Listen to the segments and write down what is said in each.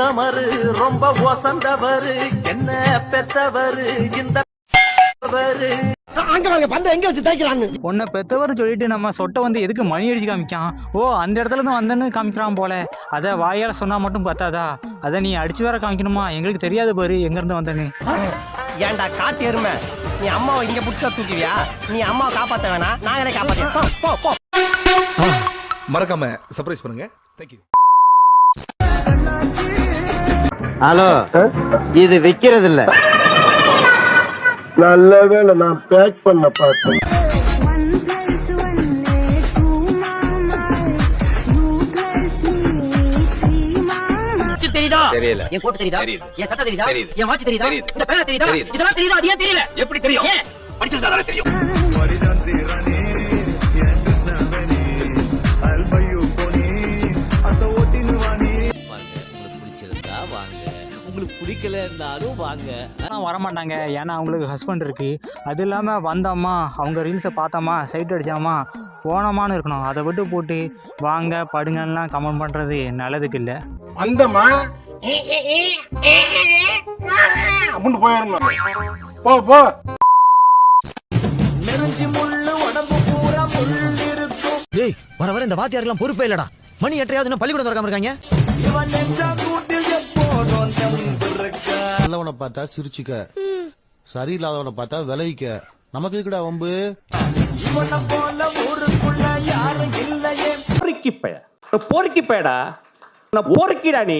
உத்தமரு ரொம்ப ஒசந்தவரு என்ன பெத்தவரு இந்த அங்க பாருங்க பந்த எங்க வச்சு தேய்க்கிறான்னு? உன்னை பெத்தவர் சொல்லிட்டு நம்ம சொட்டை வந்து எதுக்கு மணி அடிச்சு காமிக்கான்? ஓ அந்த இடத்துல தான் வந்தேன்னு காமிக்கிறான் போல. அதை வாயால சொன்னா மட்டும் பத்தாதா? அதை நீ அடிச்சு வேற காமிக்கணுமா? எங்களுக்கு தெரியாது பாரு எங்க இருந்து வந்தேன்னு. ஏன்டா காட்டு எருமை? நீ அம்மாவை இங்க புடிச்சா தூக்குவியா? நீ அம்மாவை காப்பாத்த வேணாம் நாங்களே காப்பாத்தேன் போ, போ போ. மறக்காம சர்ப்ரைஸ் பண்ணுங்க. Thank you hello. இது விக்கிறது இல்ல நல்ல வேளை நான் பேக் பண்ண பார்த்தேன். தெரியுதா? தெரியல. என் கோட்டு தெரியுதா? என் சட்டை தெரியுதா? என் வாட்ச் தெரியுதா? இந்த பேனா தெரியுதா? இதெல்லாம் தெரியுதா? அது ஏன் தெரியல? எப்படி தெரியும்? படிச்சிருந்தா தெரியும். பிடிக்கலன்னாலும் வாங்க. ஆனால் வரமாட்டாங்க. ஏன்னா அவங்களுக்கு ஹஸ்பண்ட் இருக்கு. அது இல்லாமல் வந்தோமா அவங்க ரீல்ஸை பார்த்தோமா சைட் அடிச்சாமா போனோமான்னு இருக்கணும். அதை விட்டு போட்டு வாங்க படுங்கலாம் கமெண்ட் பண்ணுறது நல்லதுக்கு இல்லை. வந்தமா அப்படின்னு போயிடணும் போ போ. டேய் வர வர இந்த வாத்தியாருக்கெல்லாம் பொறுப்பே இல்லடா. மணி எட்டையாவது இன்னும் பள்ளிக்கூடம் திறக்காம இருக்காங்க? நல்லவனை பார்த்தா சிரிச்சுக்க. சரியில்லாதவனை பார்த்தா விலகிக்க. நமக்கு இருக்குடா வம்பு? பொறுக்கி பய. பொறுக்கி பயடா. பொறுக்கிடா நீ.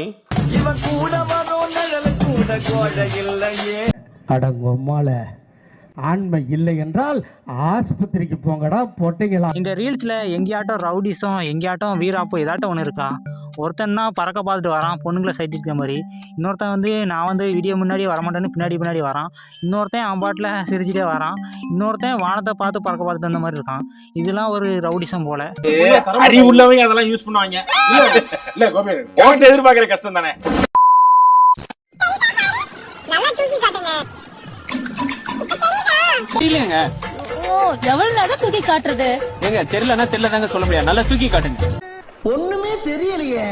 அடங்கொம்மால ஆண்மை இல்லை என்றால் ஆஸ்பத்திரிக்கு போங்கடா பொட்டைங்களா? இந்த ரீல்ஸில் எங்கேயாட்டம் ரவுடிஸும் எங்கேயாட்டம் வீராப்போ ஏதாட்டம் ஒன்று இருக்கா? ஒருத்தன் தான் பறக்க பார்த்துட்டு வரான் பொண்ணுங்களை சைட் இருக்க மாதிரி. இன்னொருத்தன் வந்து நான் வந்து வீடியோ முன்னாடி வரமாட்டேன்னு பின்னாடி பின்னாடி வரான். இன்னொருத்தன் அவன் பாட்டில் சிரிச்சிட்டே வரான். இன்னொருத்தன் வானத்தை பார்த்து பறக்க பார்த்துட்டு வந்த மாதிரி இருக்கான். இதெல்லாம் ஒரு ரவுடிசம் போல. அறிவுள்ளவங்க அதெல்லாம் யூஸ் பண்ணுவாங்க. இல்ல கோபி. உன்கிட்ட எதிர்பார்க்கிற கஷ்டம் தானே. தெரியலங்க ஓ எவ்வளவு நேரம் தூக்கி காட்டுறது? ஏங்க தெரியலன்னா தெரியலதாங்க சொல்ல முடியாது. நல்லா தூக்கி காட்டுங்க. ஒண்ணுமே தெரியலையே.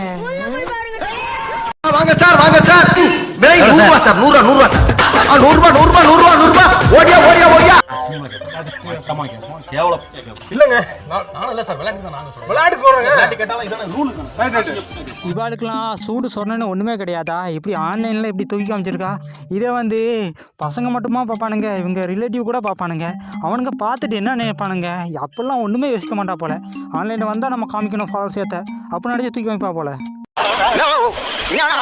வாங்க சார் வாங்க சார். விலை நூறு ரூபா சார் நூறு ரூபா நூறு ரூபா சார் நூறு ரூபா கேவலம். இல்லங்க. நானும் இல்ல சார் விளையாட்டு விளையாட்டு விளையாட்டு கேட்டாலும் இதான ரூல் இவாளுக்கெல்லாம் சூடு சொன்னேன்னு ஒன்றுமே கிடையாதா? இப்படி ஆன்லைனில் இப்படி தூக்கி காமிச்சிருக்கா? இதை வந்து பசங்க மட்டுமா பார்ப்பானுங்க? இவங்க ரிலேட்டிவ் கூட பார்ப்பானுங்க. அவனுங்க பார்த்துட்டு என்ன நினைப்பானுங்க? அப்பெல்லாம் ஒன்றுமே யோசிக்க மாட்டா போல. ஆன்லைனில் வந்தால் நம்ம காமிக்கணும் ஃபாலோஸ் ஏற்ற அப்போ நினச்சி தூக்கி வைப்பா போல. யாரும்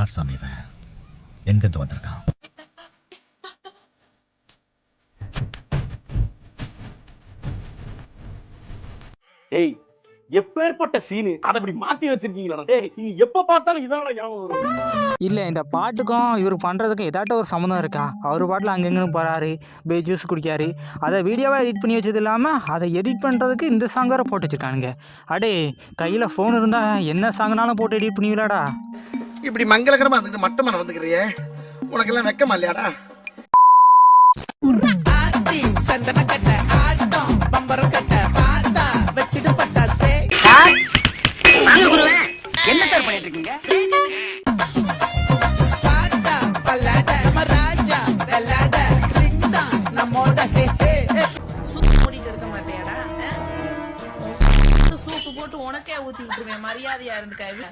யார் சாமி இவன் எங்கிருந்து வந்திருக்கான். டேய் எப்பேற்பட்ட சீனு? அதை இப்படி மாத்தி வச்சிருக்கீங்களா? டேய் நீங்க எப்ப பார்த்தாலும் இதான ஞாபகம் வரும். இல்லை இந்த பாட்டுக்கும் இவர் பண்ணுறதுக்கும் ஏதாட்டும் ஒரு சம்மந்தம் இருக்கா? அவர் பாட்டில் அங்கங்கன்னு போகிறாரு போய் ஜூஸ் குடிக்காரு. அதை வீடியோவாக எடிட் பண்ணி வச்சது இல்லாமல் அதை எடிட் பண்ணுறதுக்கு இந்த சாங் வேறு போட்டு வச்சுருக்கானுங்க. அடே கையில் ஃபோன் இருந்தால் என்ன சாங்னாலும் போட்டு எடிட் பண்ணுவீங்களாடா இப்படி மங்களகரமா இருந்துட்டு மட்டமா நடந்துக்கிறியே உனக்கெல்லாம் வெக்கமா இல்லையாடா? என்ன சார் பண்ணிட்டு இருக்கீங்க மூடிட்டு இருக்க மாட்டேடா சூப்பு போட்டு உனக்கே ஊத்தி விட்டுருவேன். மரியாதையா இருந்துக்காது.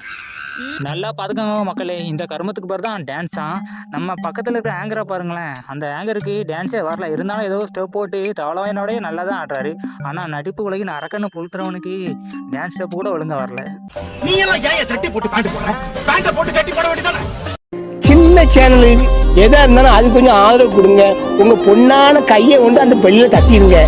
நல்லா பார்த்துக்கோங்க மக்களே. இந்த கருமத்துக்கு பேர் தான் டான்ஸா நம்ம பக்கத்தில் இருக்கிற ஆங்கரை பாருங்களேன். அந்த ஆங்கருக்கு டான்ஸே வரல. இருந்தாலும் ஏதோ ஸ்டெப் போட்டு தவளவாயினோடய நல்லா தான் ஆடுறாரு. ஆனால் நடிப்பு உலகின் அரக்கன்னு புழுத்துறவனுக்கு டான்ஸ் ஸ்டெப் கூட ஒழுங்கா வரல. நீ எல்லாம் ஏன் சட்டி போட்டு பேண்ட் போடுற? பேண்ட போட்டு சட்டி போட வேண்டியதானே? சின்ன சேனல் எதா இருந்தாலும் அது கொஞ்சம் ஆதரவு கொடுங்க. உங்க பொண்ணான கையை கொண்டு அந்த பெல்லில தட்டிடுங்க